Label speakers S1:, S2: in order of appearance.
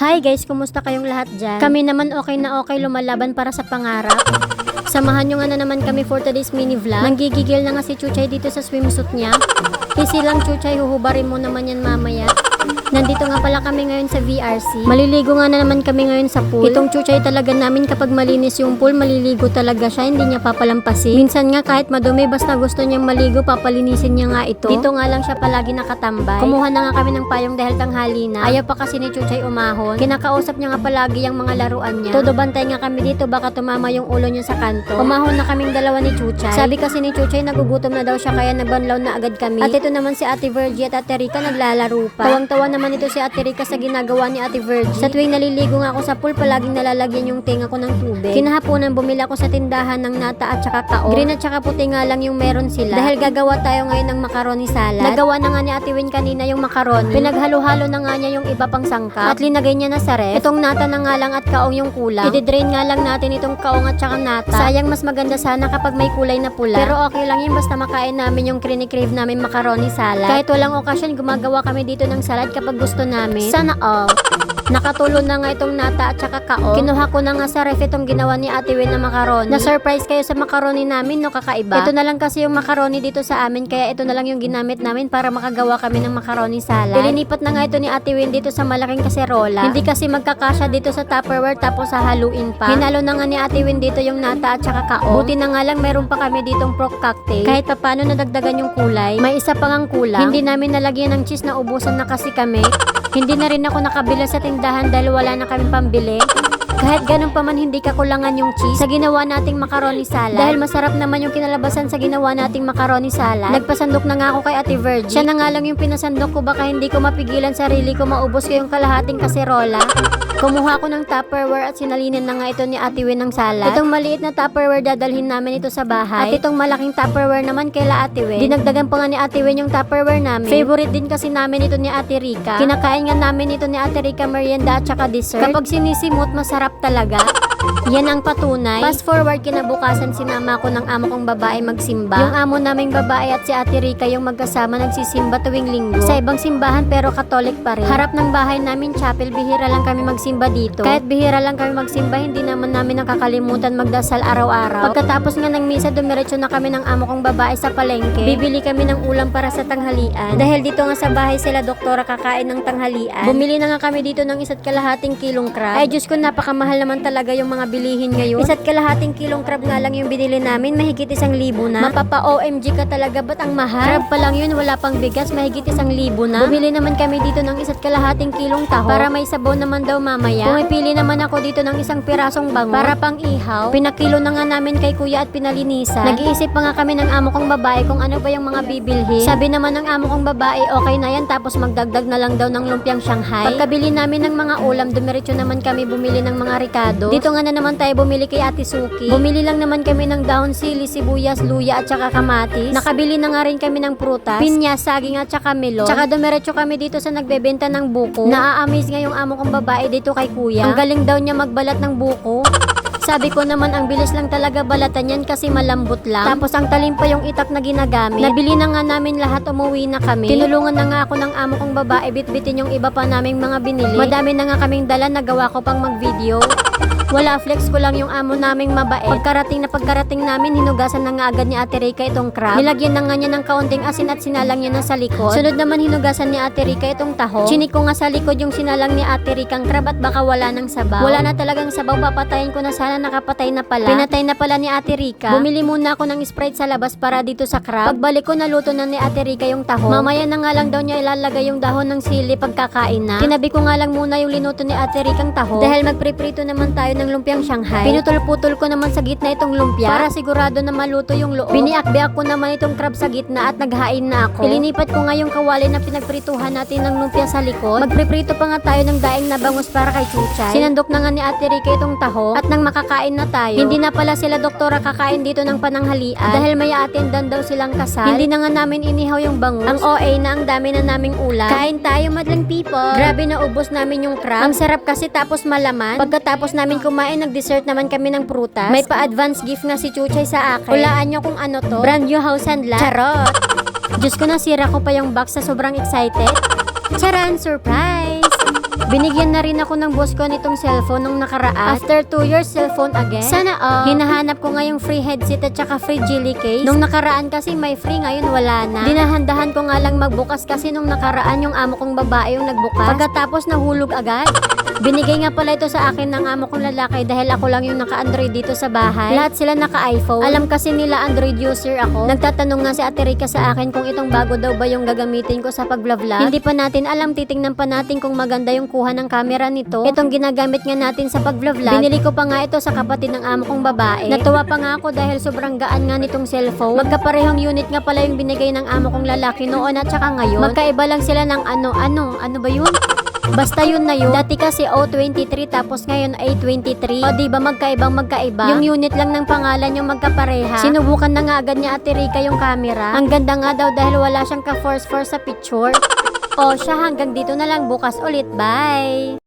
S1: Hi guys, kumusta kayong lahat dyan? Kami naman okay na okay lumalaban para sa pangarap. Samahan nyo nga na naman kami for today's mini vlog. Nanggigigil na nga si Chuchay dito sa swimsuit niya. Easy lang Chuchay, huhubarin mo naman yan mamaya. Nandito nga pala kami ngayon sa VRC. Maliligo nga na naman kami ngayon sa pool. Itong Chuchay talaga namin kapag malinis yung pool, maliligo talaga siya, hindi niya papalampasin. Minsan nga kahit madumi, basta gusto niyang maligo, papalinisin niya nga ito. Dito nga lang siya palagi nakatambay. Kumuha na nga kami ng payong dahil tanghali na. Ayaw pa kasi ni Chuchay umahon. Kinakausap niya nga palagi yung mga laruan niya. Todo bantay nga kami dito, baka tumama yung ulo niya sa kanto. Umahon na kaming dalawa ni Chuchay. Sabi kasi ni Chuchay nagugutom na daw siya kaya nabanlaw na agad kami. At ito naman si Ate Virgie at Ate Rica naglalaro pa. Tawang-tawa naman ito si Ate Rica sa ginagawa ni Ate Virgie. Sa tuwing naliligo nga ako sa pool, palaging nalalagyan yung tinga ko ng tubig. Kinahaponan bumili ako sa tindahan ng nata at saka kao. Green at saka puti nga lang yung meron sila. Dahil gagawa tayo ngayon ng macaroni salad. Nagawa na nga ni Ate Win kanina yung macaroni. Pinaghalo-halo na nga niya yung iba pang sangkap. At linagay niya na sa ref. Itong nata na nga lang at kaong yung kulang. I-drain nga lang natin itong kaong at saka nata. Sayang mas maganda sana kapag may kulay na pula. Pero okay lang yun basta makain namin yung crave namin macaroni salad. Kahit walang okasyon, gumagawa kami dito ng salad kapag gusto namin. Sana all. Nakatulo na nga itong nata at saka kao. Kinuha ko na nga sa ref itong ginawa ni Ate Win na macaroni. Na-surprise kayo sa macaroni namin, no? Kakaiba. Ito na lang kasi yung macaroni dito sa amin, kaya ito na lang yung ginamit namin para makagawa kami ng macaroni salad. Ilinipat na nga ito ni Ate Win dito sa malaking kaserola. Hindi kasi magkakasya dito sa Tupperware tapos hahaluin pa. Hinalo na nga ni Ate Win dito yung nata at saka kao. Buti na nga lang meron pa kami ditong prok cocktail. Kahit pa paano nadagdagan yung kulay, may isa pang ang kulang. Hindi namin nalagyan ng cheese na ubusan na kasi kami. Hindi na rin ako nakabila sa tindahan dahil wala na kami pambili. Kahit ganun pa man hindi kakulangan yung cheese sa ginawa nating macaroni salad. Dahil masarap naman yung kinalabasan sa ginawa nating macaroni salad. Nagpasandok na nga ako kay Ate Virgie. Siya na nga lang yung pinasandok ko baka hindi ko mapigilan sarili ko maubos ko yung kalahating kaserola. Kumuha ko ng Tupperware at sinalinan na nga ito ni Ate Win ng salad. Itong maliit na Tupperware dadalhin namin ito sa bahay. At itong malaking Tupperware naman kaila Ate Win. Dinagdagan pa nga ni Ate Win yung Tupperware namin. Favorite din kasi namin ito ni Ate Rica. Kinakain nga namin ito ni Ate Rica merienda at saka dessert. Kapag sinisimot, masarap talaga. Yan ang patunay. Fast forward kinabukasan sinama ko ng amo kong babae magsimba. Yung amo naming babae at si Ate Rica yung magkasama nagsisimba tuwing linggo. Sa ibang simbahan pero katolik pa rin. Harap ng bahay namin chapel, bihira lang kami magsimba dito. Kahit bihira lang kami magsimba, hindi naman namin nakakalimutan magdasal araw-araw. Pagkatapos nga ng misa, dumiretso na kami ng amo kong babae sa palengke. Bibili kami ng ulam para sa tanghalian. Dahil dito nga sa bahay sila doktora kakain ng tanghalian. Bumili na nga kami dito ng isa't kalahating kilong crab. Ay Diyos ko, napakamahal naman talaga yung mga bilihin ngayon. Isa't kalahating kilong crab nga lang yung binili namin, mahigit isang libo na. Mapapa-OMG ka talaga, ba't ang mahal? Crab pa lang yun, wala pang bigas, mahigit isang libo na. Bumili naman kami dito ng isa't kalahating kilong taho para may sabaw naman daw mamaya. Pumipili naman ako dito ng isang pirasong bango para pang ihaw. Pinakilo na nga namin kay kuya at pinalinisan. Nag-iisip pa nga kami ng amo kong babae kung ano ba yung mga bibilhin. Sabi naman ng amo kong babae, okay na yan tapos magdagdag na lang daw ng lumpiang Shanghai. Pagkabili namin ng mga ulam, dumiretso naman kami bumili ng mga ricado. Dito nga na naman tayo bumili kay Ate Suki. Bumili lang naman kami ng dahon sili, sibuyas, luya at saka kamatis. Nakabili na nga rin kami ng prutas, pinya, saging at saka melon. Tsaka dumiretso kami dito sa nagbebenta ng buko. Naa-amaze nga yung amo kong babae dito kay kuya. Ang galing daw niya magbalat ng buko. Sabi ko naman ang bilis lang talaga balatan yan kasi malambot lang. Tapos ang talim pa yung itak na ginagamit. Nabili na nga namin lahat, umuwi na kami. Tinulungan na nga ako ng amo kong babae bitbitin yung iba pa naming mga binili. Madami na nga kaming dala, nagawa ko pang mag-video. Wala, flex ko lang yung amo naming mabait. Pagkarating na pagkarating namin, hinugasan na nga agad ni Ate Rica itong crab. Nilagyan na nga niya ng kaunting asin at sinalang niya na sa likod. Sunod naman hinugasan ni Ate Rica itong taho. Chinik ko nga sa likod yung sinalang ni Ate Rica ang crab at baka wala ng sabaw. Wala na talagang sabaw, papatayin ko na sana nakapatay na pala. Pinatay na pala ni Ate Rica. Bumili muna ako ng Sprite sa labas para dito sa crab. Pagbalik ko, naluto na ni Ate Rica yung taho. Mamaya na nga lang daw niya ilalagay yung dahon ng sili pagkakain na. Tinabi ko nga lang muna yung linuto ni Ate Rica ang taho. Dahil magpriprito naman tayo ng lumpiang Shanghai. Pinutol-putol ko naman sa gitna itong lumpia para sigurado na maluto yung loob. Biniakbiak ko naman itong crab sa gitna at naghain na ako. Ilinipat ko nga yung kawali na pinagprituhan natin ng lumpia sa likod. Magpriprito pa nga tayo ng daing na bangus para kay Chuchay. Sinandok na nga ni Ate Rica itong taho at nang makakain na tayo. Hindi na pala sila doktora kakain dito ng pananghalian dahil may atendan daw silang kasal. Hindi na nga namin inihaw yung bangus. Ang OA na ang dami na naming ulam. Kain tayo madlang people. Grabe na ubos namin yung crab. Ang sarap kasi tapos malaman. Pagkatapos namin kumain, nag-dessert naman kami ng prutas. May pa-advance gift nga si Chuchay sa akin. Hulaan nyo kung ano to. Brand new house and lot. Charot! Diyos ko nasira ko pa yung box sa sobrang excited. Charan! Surprise! Binigyan na rin ako ng boss ko nitong cellphone nung nakaraan. After 2 years, cellphone again. Sana all. Hinahanap ko nga yung free headset at saka free jelly case. Nung nakaraan kasi may free, ngayon wala na. Dinahandahan ko nga lang magbukas kasi nung nakaraan yung amo kong babae yung nagbukas. Pagkatapos nahulog agad. Binigay nga pala ito sa akin ng amo kong lalaki dahil ako lang yung naka-Android dito sa bahay. Lahat sila naka-iPhone. Alam kasi nila Android user ako. Nagtatanong nga si Ate Rica sa akin kung itong bago daw ba yung gagamitin ko sa pag-vlog. Hindi pa natin alam, titingnan pa natin kung maganda yung kuha ng camera nito. Itong ginagamit nga natin sa pag-vlog. Binili ko pa nga ito sa kapatid ng amo kong babae. Natuwa pa nga ako dahil sobrang gaan nga nitong cellphone. Magkaparehong unit nga pala yung binigay ng amo kong lalaki noon at saka ngayon. Magkaiba lang sila ng ano, ano, ano ba yun? Basta yun na yun. Dati kasi O23 tapos ngayon A23. O di ba magkaibang magkaiba? Yung unit lang ng pangalan yung magkapareha. Sinubukan na nga agad niya Ate Rica yung camera. Ang ganda nga daw dahil wala siyang ka-force force sa picture. O siya hanggang dito na lang bukas ulit. Bye!